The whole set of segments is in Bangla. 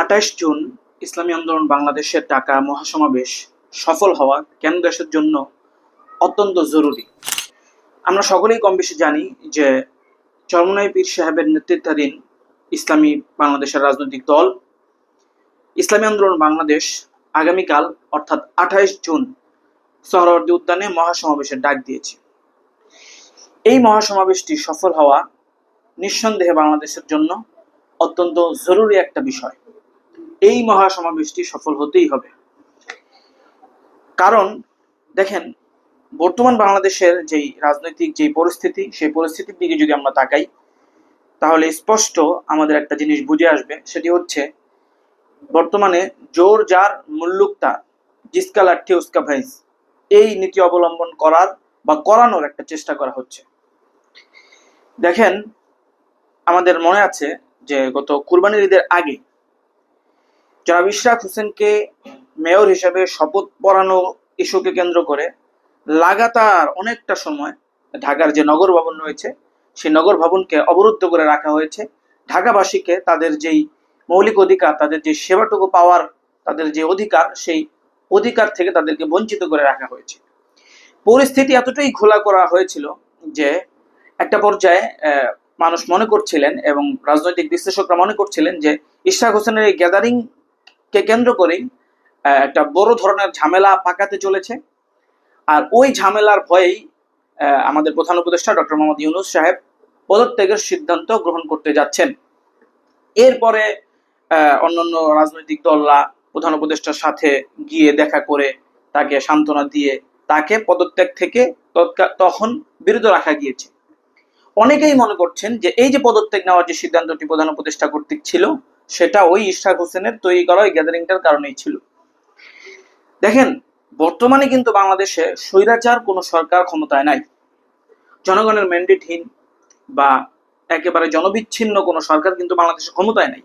আঠাশ জুন ইসলামী আন্দোলন বাংলাদেশের ঢাকা মহাসমাবেশ সফল হওয়া কেন দেশের জন্য অত্যন্ত জরুরি? আমরা সকলেই কম বেশি জানি যে চরমনাই পীর সাহেবের নেতৃত্বাধীন ইসলামী বাংলাদেশের রাজনৈতিক দল, ইসলামী আন্দোলন বাংলাদেশ আগামীকাল, অর্থাৎ আঠাইশ জুন, সোহরাওয়ার্দী উদ্যানে মহাসমাবেশের ডাক দিয়েছে। এই মহাসমাবেশটি সফল হওয়া নিঃসন্দেহে বাংলাদেশের জন্য অত্যন্ত জরুরি একটা বিষয়। এই মহাসমাবেশটি সফল হতেই হবে। কারণ, দেখেন, বর্তমান বাংলাদেশের যেই রাজনৈতিক যেই পরিস্থিতি, সেই পরিস্থিতির দিকে যদি আমরা তাকাই, তাহলে স্পষ্ট আমাদের একটা জিনিস বুঝে আসবে, সেটি হচ্ছে বর্তমানে জোর যার মুল্লুক তার, জিসকা লাঠি উস্কা ভাইস এই নীতি অবলম্বন করার বা করানোর একটা চেষ্টা করা হচ্ছে। দেখেন, আমাদের মনে আছে যে গত কুরবানির ঈদের আগে জনাব ইশরাক হোসেনকে মেয়র হিসেবে শপথ পড়ানো ইস্যুকে কেন্দ্র করে লাগাতার অনেকটা সময় ঢাকার যে নগর ভবন রয়েছে, সেই নগর ভবনকে অবরুদ্ধ করে রাখা হয়েছে। ঢাকাবাসীকে তাদের যেই মৌলিক অধিকার, তাদের যে সেবাটুকু পাওয়ার, তাদের যে অধিকার, সেই অধিকার থেকে তাদেরকে বঞ্চিত করে রাখা হয়েছে। পরিস্থিতি এতটাই খোলা করা হয়েছিল যে একটা পর্যায়ে মানুষ মনে করছিলেন এবং রাজনৈতিক বিশ্লেষকরা মনে করছিলেন যে ইশরাক হোসেনের এই গ্যাদারিং কে কেন্দ্র করেই একটা বড় ধরনের ঝামেলা পাকাতে চলেছে। আর ওই ঝামেলার ভয়েই আমাদের প্রধান উপদেষ্টা ডক্টর মোহাম্মদ ইউনুস সাহেব পদত্যাগের সিদ্ধান্ত গ্রহণ করতে যাচ্ছেন। এরপরে অন্যান্য রাজনৈতিক দলরা প্রধান উপদেষ্টার সাথে গিয়ে দেখা করে তাকে সান্ত্বনা দিয়ে তাকে পদত্যাগ থেকে তখন বিরত রাখা গিয়েছে। অনেকেই মনে করছেন যে এই যে পদত্যাগ নেওয়ার যে সিদ্ধান্তটি প্রধান উপদেষ্টা কর্তৃক ছিল সেটা ওই ইশাক হোসেনের তৈরি করা ওই গ্যাদারিংটার কারণেই ছিল। দেখেন, বর্তমানে কিন্তু বাংলাদেশে স্বৈরাচার কোনো সরকার ক্ষমতায় নাই। জনগণের ম্যান্ডেটহীন বা একেবারে জনবিচ্ছিন্ন কোনো সরকার কিন্তু বাংলাদেশে ক্ষমতায় নাই।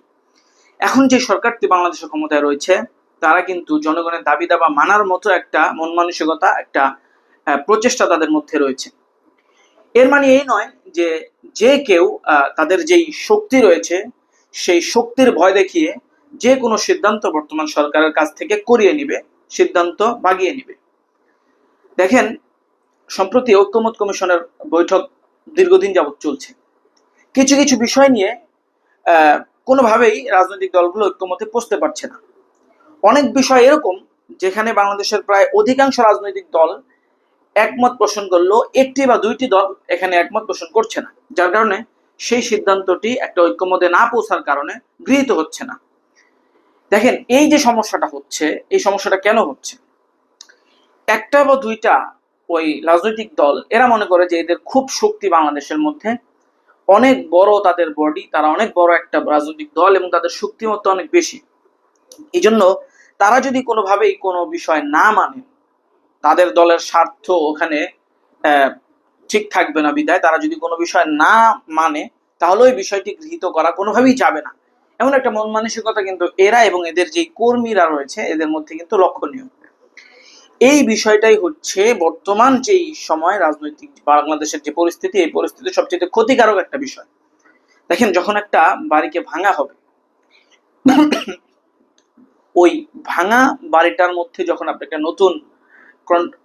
এখন যে সরকারটি বাংলাদেশের ক্ষমতায় রয়েছে, তারা কিন্তু জনগণের দাবি দাবা মানার মতো একটা মন মানসিকতা, একটা প্রচেষ্টা তাদের মধ্যে রয়েছে। এর মানে এই নয় যে যে কেউ তাদের যেই শক্তি রয়েছে সেই শক্তির ভয় দেখিয়ে যে কোনো সিদ্ধান্ত বর্তমান সরকারের কাছ থেকে করিয়ে নিবে, সিদ্ধান্ত বাগিয়ে নিবে। দেখেন, সম্প্রতি ঐক্যমত কমিশনের বৈঠক দীর্ঘদিন যাবৎ চলছে। কিছু কিছু বিষয় নিয়ে কোনোভাবেই রাজনৈতিক দলগুলো ঐক্যমতে পৌঁছতে পারছে না। অনেক বিষয় এরকম, যেখানে বাংলাদেশের প্রায় অধিকাংশ রাজনৈতিক দল একমত পোষণ করলেও একটি বা দুইটি দল এখানে একমত পোষণ করছে না। যার কারণে সেই সিদ্ধান্তটি একটা ঐক্যমতে না পৌঁছার কারণে গৃহীত হচ্ছে না। দেখেন, এই যে সমস্যাটা হচ্ছে, এই সমস্যাটা কেন হচ্ছে? একটা বা দুইটা ওই রাজনৈতিক দল, এরা মনে করে যে এদের খুব শক্তি বাংলাদেশের মধ্যে। অনেক বড় তাদের বডি তারা অনেক বড় একটা রাজনৈতিক দল এবং তাদের শক্তিমত্তা অনেক বেশি। এই জন্য তারা যদি কোনোভাবেই কোনো বিষয় না মানে তাদের দলের স্বার্থ ওখানে ঠিক থাকবে না বিদায়, তারা যদি কোনো বিষয় না মানে তাহলে ওই বিষয়টি গৃহীত করা কোনোভাবেই যাবে না। এমন একটা মন মানসিকতা কিন্তু এরা এবং এদের যে কর্মীরা রয়েছে, এদের মধ্যে কিন্তু লক্ষণীয়। এই বিষয়টাই হচ্ছে বর্তমান যেই সময় রাজনৈতিক বাংলাদেশের যে পরিস্থিতি, এই পরিস্থিতি সবচেয়ে ক্ষতিকারক একটা বিষয়। দেখেন, যখন একটা বাড়িকে ভাঙা হবে, ওই ভাঙা বাড়িটার মধ্যে যখন আপনি একটা নতুন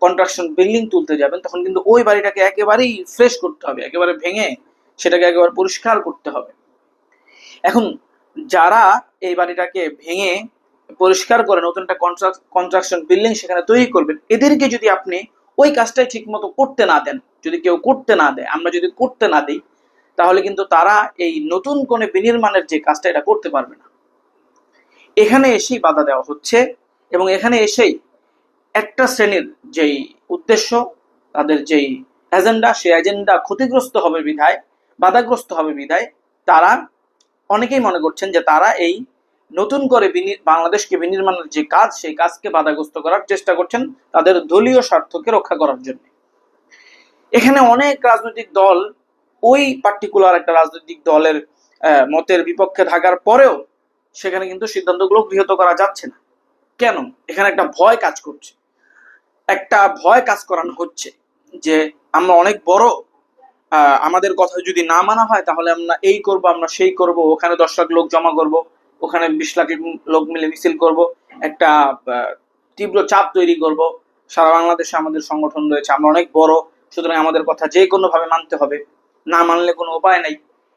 কনস্ট্রাকশন বিল্ডিং তুলতে যাবেন, তখন কিন্তু ওই বাড়িটাকে একেবারেই ফ্রেশ করতে হবে, একেবারে ভেঙে সেটাকে একেবারে পরিষ্কার করতে হবে। এখন যারা এই বাড়িটাকে ভেঙে পরিষ্কার করে নতুন একটা কনস্ট্রাকশন বিল্ডিং সেখানে তৈরি করবেন, এদেরকে যদি আপনি ওই কাজটাই ঠিক মতো করতে না দেন, যদি কেউ করতে না দেয়, আমরা যদি করতে না দিই, তাহলে কিন্তু তারা এই নতুন কোনে বিনির্মাণের যে কাজটা এটা করতে পারবে না। এখানে এসেই বাধা দেওয়া হচ্ছে এবং এখানে এসেই একটা শ্রেণির যেই উদ্দেশ্য, তাদের যেই এজেন্ডা সেই এজেন্ডা ক্ষতিগ্রস্ত হবে বিধায়, বাধাগ্রস্ত হবে বিধায়, তারা অনেকেই মনে করছেন যে তারা এই নতুন করে বাংলাদেশকে বিনির্মাণের যে কাজ, সেই কাজকে বাধাগ্রস্ত করার চেষ্টা করছেন তাদের দলীয় স্বার্থকে রক্ষা করার জন্য। এখানে অনেক রাজনৈতিক দল, ওই পার্টিকুলার একটা রাজনৈতিক দলের মতের বিপক্ষে থাকার পরেও সেখানে কিন্তু সিদ্ধান্তগুলো গৃহীত করা যাচ্ছে না। কেন? এখানে একটা ভয় কাজ করছে। একটা ভয় কাজ করানো হচ্ছে যে আমরা অনেক বড় আমাদের কথা যদি না মানা হয় তাহলে আমরা এই করব, আমরা সেই করব, ওখানে দশ লাখ লোক জমা করব, ওখানে বিশ লাখ লোক মিলে মিছিল করব, একটা তীব্র চাপ তৈরি করব। সারা বাংলাদেশে আমাদের সংগঠন রয়েছে, আমরা অনেক বড়, সুতরাং আমাদের কথা যে কোনো ভাবে মানতে হবে, না মানলে কোনো উপায় নাই।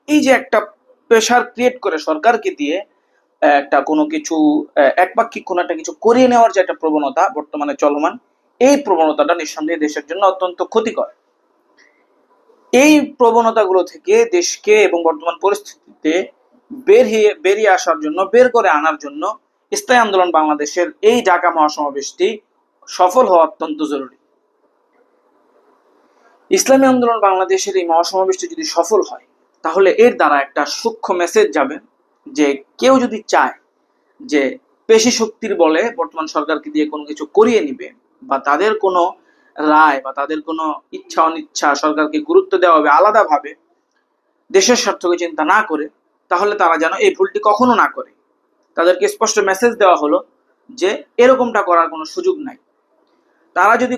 এই যে একটা প্রেশার ক্রিয়েট করে সরকারকে দিয়ে একটা কোনো কিছু একপাক্ষিক কোনো একটা কিছু করিয়ে নেওয়ার যে একটা প্রবণতা বর্তমানে চলমান এই প্রবণতাটা নিঃসন্দেহে দেশের জন্য অত্যন্ত ক্ষতিকর। এই প্রবণতাগুলো থেকে দেশকে এবং বর্তমান পরিস্থিতিতে বেরিয়ে বেরিয়ে আসার জন্য, বের করে আনার জন্য স্থায়ী আন্দোলন বাংলাদেশের এই ঢাকা মহাসমাবেশটি সফল হওয়া অত্যন্ত জরুরি। ইসলামী আন্দোলন বাংলাদেশের এই মহাসমাবেশটি যদি সফল হয়, তাহলে এর দ্বারা একটা সূক্ষ্ম মেসেজ যাবে যে কেউ যদি চায় যে পেশি শক্তির বলে বর্তমান সরকারকে দিয়ে কোনো কিছু করিয়ে নিবে বা তাদের কোনো রায় বা তাদের কোনো ইচ্ছা অনিচ্ছা সরকারকে গুরুত্ব দেওয়া হবে আলাদাভাবে দেশের স্বার্থকে চিন্তা না করে, তাহলে তারা যেন এই ভুলটি কখনো না করে। তাদেরকে স্পষ্ট মেসেজ দেওয়া হলো যে এরকমটা করার কোনো সুযোগ নাই। তারা যদি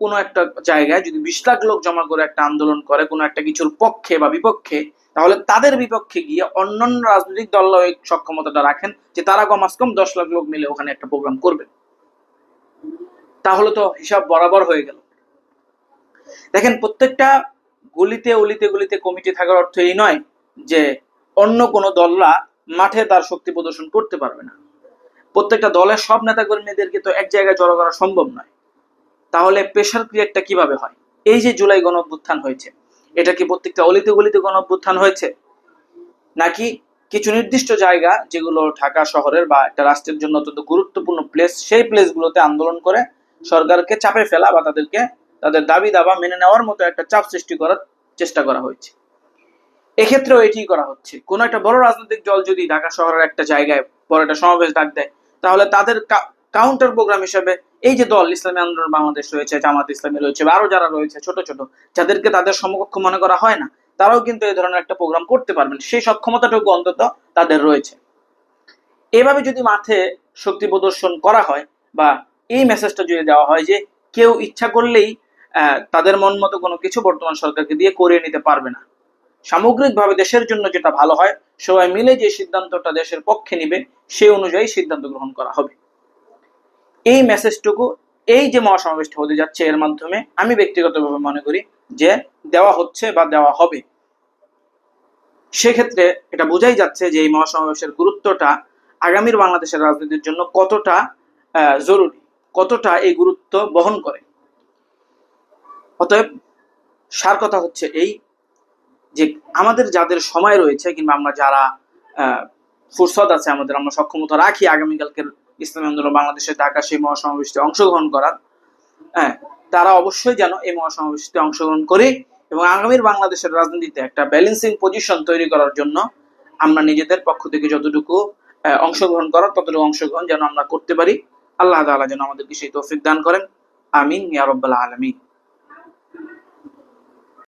কোনো একটা জায়গায় যদি বিশ লাখ লোক জমা করে একটা আন্দোলন করে, কোনো একটা কিছুর পক্ষে বা বিপক্ষে, তাহলে তাদের বিপক্ষে গিয়ে অন্যান্য রাজনৈতিক দল সক্ষমতাটা রাখেন যে তারা কমাস কম দশ লাখ লোক মিলে ওখানে একটা প্রোগ্রাম করবে। তাহলে তো হিসাব বরাবর হয়ে গেল। দেখেন, প্রত্যেকটা গলিতে, অলিতে, গলিতে কমিটি থাকার অর্থ এই নয় যে অন্য কোনো দলরা মাঠে তার শক্তি প্রদর্শন করতে পারবে না। প্রত্যেকটা দলের সব নেতাকর্মীদেরকে তো এক জায়গায় জড়ো করা সম্ভব নয়। তাহলে প্রেশার ক্রিয়েটটা কীভাবে হয়? এই যে জুলাই গণ অভ্যুত্থান হয়েছে, এটা কি প্রত্যেকটা অলিতে, গলিতে গণ অভ্যুত্থান হয়েছে? নাকি কিছু নির্দিষ্ট জায়গা, যেগুলো ঢাকা শহরের বা একটা রাষ্ট্রের জন্য অত্যন্ত গুরুত্বপূর্ণ প্লেস সেই প্লেসগুলোতে আন্দোলন করে সরকারকে চাপে ফেলা বা তাদেরকে, তাদের দাবি দাবা মেনে নেওয়ার মতো একটা চাপ সৃষ্টি করার চেষ্টা করা হয়েছে। এক্ষেত্রেও এটি করা হচ্ছে। কোন একটা বড় রাজনৈতিক দল যদি ঢাকা শহরের একটা জায়গায় বড় একটা সমাবেশ ডাক দেয়, তাহলে তাদের কাউন্টার প্রোগ্রাম হিসেবে এই যে দল, ইসলামী আন্দোলন বাংলাদেশ রয়েছে, জামাত ইসলামী রয়েছে আরও যারা রয়েছে, ছোট ছোট, যাদেরকে তাদের সমকক্ষ মনে করা হয় না, তারাও কিন্তু এই ধরনের একটা প্রোগ্রাম করতে পারবেন। সেই সক্ষমতাটুকু অন্তত তাদের রয়েছে। এভাবে যদি মাঠে শক্তি প্রদর্শন করা হয় বা এই মেসেজটা যদি দেওয়া হয় যে কেউ ইচ্ছা করলেই তাদের মন মতো কোনো কিছু বর্তমান সরকারকে দিয়ে করিয়ে নিতে পারবে না। সামগ্রিকভাবে দেশের জন্য যেটা ভালো হয়, সবাই মিলে যে সিদ্ধান্তটা দেশের পক্ষে নিবে সেই অনুযায়ী সিদ্ধান্ত গ্রহণ করা হবে। এই মেসেজটুকু এই যে মহাসমাবেশটা হতে যাচ্ছে এর মাধ্যমে, আমি ব্যক্তিগতভাবে মনে করি যে দেওয়া হচ্ছে বা দেওয়া হবে। সেক্ষেত্রে এটা বোঝাই যাচ্ছে যে এই মহাসমাবেশের গুরুত্বটা আগামীর বাংলাদেশের রাজনীতির জন্য কতটা জরুরি। কতটা এই গুরুত্ব বহন করে। অতএব সার কথা হচ্ছে এই যে আমাদের যাদের সময় রয়েছে কিংবা আমরা যারা আহ, ফুরসত আছে আমাদের আমরা সক্ষমতা রাখি আগামীকালকের ইসলামী আন্দোলন বাংলাদেশের ঢাকা সেই মহাসমাবেশে অংশগ্রহণ করার হ্যাঁ তারা অবশ্যই যেন এই মহাসমাবেশে অংশগ্রহণ করে এবং আগামীর বাংলাদেশের রাজনীতিতে একটা ব্যালেন্সিং পজিশন তৈরি করার জন্য আমরা নিজেদের পক্ষ থেকে যতটুকু অংশগ্রহণ করার ততটুকু অংশগ্রহণ যেন আমরা করতে পারি। আল্লাহ তালা যেন আমাদের সেই তৌফিক দান করেন। আমিন ইয়া রাব্বাল আলামিন।